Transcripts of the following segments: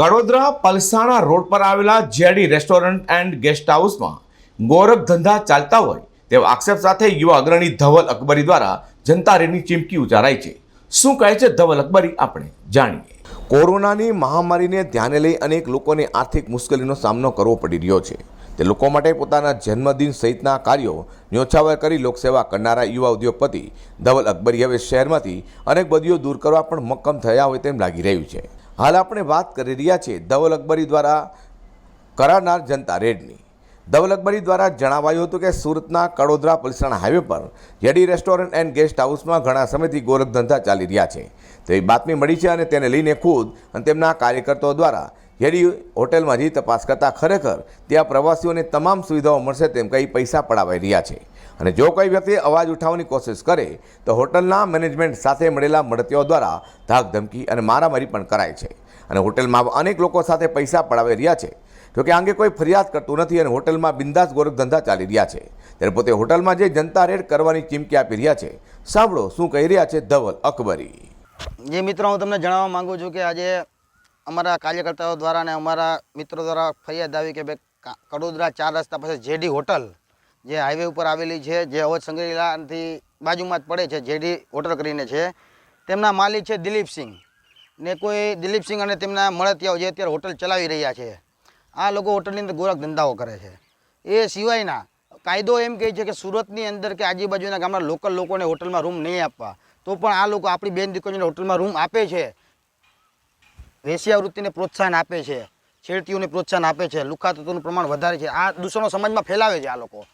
Kadodara Palsana road પર આવેલા JD restaurant and guest હાઉસમાં ગોરખ ધંધા ચાલતા હોય તેવા આક્ષેપ સાથે યુવા અગ્રણી ધવલ અકબરી દ્વારા જનતા રેની ચીમકી ઉચ્ચારાઈ છે. શું કહે છે ધવલ અકબરી? આપણે જાણીએ. કોરોનાની મહામારીને ધ્યાને લઈ અનેક લોકોને આર્થિક મુશ્કેલીનો સામનો કરવો પડી રહ્યો છે. તે લોકો માટે પોતાના જન્મદિન સહિતના કાર્યો ન્યોછાવર કરી લોકસેવા કરનારા યુવા ઉદ્યોગપતિ ધવલ અકબરી હવે શહેરમાંથી અનેક બદીઓ દૂર કરવા પણ મક્કમ થયા હોય તેમ લાગી રહ્યું છે. હાલ આપણે વાત કરી રહ્યા છીએ ધવલ અકબરી દ્વારા કરાનાર જનતા રેડની. ધવલ અકબરી દ્વારા જણાવાયું હતું કે સુરતના કડોદરા પલસાણા હાઈવે પર જેડી રેસ્ટોરન્ટ એન્ડ ગેસ્ટ હાઉસમાં ઘણા સમયથી ગોરખ ધંધા ચાલી રહ્યા છે. તેવી બાતમી મળી છે અને તેને લઈને ખુદ અને તેમના કાર્યકર્તાઓ દ્વારા જેડી હોટેલમાં જઈ તપાસ કરતાં ખરેખર ત્યાં પ્રવાસીઓને તમામ સુવિધાઓ મળશે તેમ કહી પૈસા પડાવાઈ રહ્યા છે. અને જો કોઈ વ્યક્તિ અવાજ ઉઠાવવાની કોશિશ કરે, તો હોટલના મેનેજમેન્ટ સાથે મળેલા મળતીઓ દ્વારા ધાક ધમકી અને મારામારી પણ કરાય છે. અને હોટલમાં અનેક લોકો સાથે પૈસા પડાવી રહ્યા છે. જોકે આ અંગે કોઈ ફરિયાદ કરતું નથી અને હોટલમાં બિંદાસ ધંધા ચાલી રહ્યા છે. ત્યારે પોતે હોટલમાં જે જનતા રેડ કરવાની ચીમકી આપી રહ્યા છે. સાંભળો શું કહી રહ્યા છે ધવલ અકબરી. જે મિત્રો, હું તમને જણાવવા માંગુ છું કે આજે અમારા કાર્યકર્તાઓ દ્વારા અને અમારા મિત્રો દ્વારા ફરિયાદ આવી કે ભાઈ કડોદરા ચાર રસ્તા પાસે જેડી હોટલ, જે હાઈવે ઉપર આવેલી છે, જે અવધ સંગ્રહાલયથી બાજુમાં જ પડે છે, જેડી હોટલ કરીને છે. તેમના માલિક છે દિલીપસિંહ ને કોઈ દિલીપસિંહ અને તેમના મળતિયાઓ જે અત્યારે હોટલ ચલાવી રહ્યા છે, આ લોકો હોટલની અંદર ગોરખ ધંધાઓ કરે છે. એ સિવાયના કાયદો એમ કહે છે કે સુરતની અંદર કે આજુબાજુના ગામના લોકલ લોકોને હોટલમાં રૂમ નહીં આપવા, તો પણ આ લોકો આપણી બેન દીકરીઓને હોટલમાં રૂમ આપે છે. વેશ્યાવૃત્તિને પ્રોત્સાહન આપે છે, છેડતીઓને પ્રોત્સાહન આપે છે લુખા તત્વોનું પ્રમાણ વધારે છે. આ દૂષણો સમાજમાં ફેલાવે છે આ લોકો.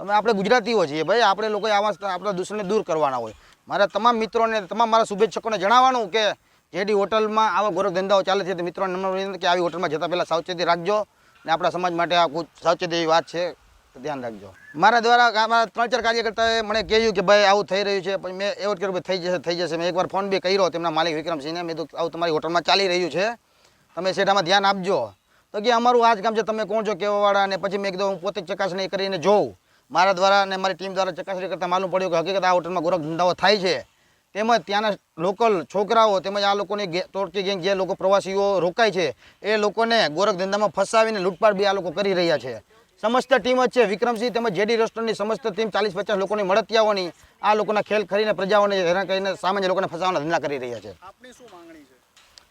તમે આપણે ગુજરાતીઓ છીએ ભાઈ, આપણે લોકોએ આવા આપણા દૂષણને દૂર કરવાના હોય. મારા તમામ મિત્રોને, તમામ મારા શુભેચ્છકોને જણાવવાનું કે જેડી હોટલમાં આવા ગોરખ ધંધાઓ ચાલે છે, તે મિત્રોને નમ્ર કે આવી હોટલમાં જતાં પહેલાં સાવચેતી રાખજો ને આપણા સમાજ માટે આ સાવચેતી એવી વાત છે. ધ્યાન રાખજો. મારા દ્વારા મારા ત્રણ ચાર કાર્યકર્તાએ મને કહ્યું કે ભાઈ, આવું થઈ રહ્યું છે. પણ મેં એવું જ કર્યું થઈ જશે થઈ જશે. મેં એકવાર ફોન બી કર્યો તેમના માલિક વિક્રમસિંહને મેં તો આવું તમારી હોટલમાં ચાલી રહ્યું છે. તમે સેઠામાં ધ્યાન આપજો. તો કે, અમારું આ જ કામ છે. તમે કોણ છો કેવાવાળા અને પછી મેં કીધું, હું પોતે ચકાસણી કરીને જોઉં. મારા દ્વારા અને મારી ટીમ દ્વારા ચકાસણી કરતાં માલુમ પડ્યું કે હકીકત આ હોટલમાં ગોરખ ધંધાઓ થાય છે. તેમજ ત્યાંના લોકલ છોકરાઓ તેમજ આ લોકોની તોડકી ગેંગ જે લોકો પ્રવાસીઓ રોકાય છે, એ લોકોને ગોરખ ધંધામાં ફસાવીને લૂંટપાટ બી આ લોકો કરી રહ્યા છે. સમસ્ત ટીમ જ છે. વિક્રમસિંહ તેમજ જેડી રેસ્ટોરન્ટની સમસ્ત ટીમ ચાલીસ પચાસ લોકોની મળતિયાઓની આ લોકોના ખેલ ખરીને પ્રજાઓને હેરાન કરીને સામાન્ય લોકોને ફસાવાના ધંધા કરી રહ્યા છે.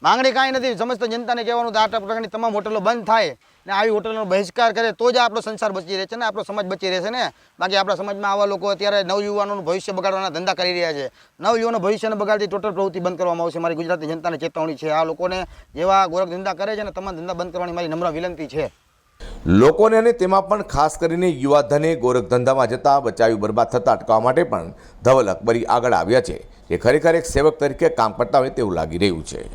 માંગણી કાંઈ નથી. સમસ્ત જનતાને કહેવાનું તો આ પ્રકારની તમામ હોટલો બંધ થાય ને આવી હોટલોનો બહિષ્કાર કરે તો જ આપણો સંસાર બચી રહે છે ને આપણો સમાજ બચી રહેશે ને. બાકી આપણા સમાજમાં આવા લોકો અત્યારે નવયુવાનોનું ભવિષ્ય બગાડવાના ધંધા કરી રહ્યા છે. નવયુવાનો ભવિષ્યને બગાડતી ટોટલ પ્રવૃત્તિ બંધ કરવામાં આવશે. મારી ગુજરાતી જનતાને ચેતવણી છે. આ લોકોને જેવા ગોરખ ધંધા કરે છે ને તમામ ધંધા બંધ કરવાની મારી નમ્ર વિનંતી છે. લોકોને અને તેમાં પણ ખાસ કરીને યુવાધને ગોરખ ધંધામાં જતા બચાવી બરબાદ થતા અટકાવવા માટે પણ ધવલ અકબરી આગળ આવ્યા છે. જે ખરેખર એક સેવક તરીકે કામ કરતા હોય તેવું લાગી રહ્યું છે.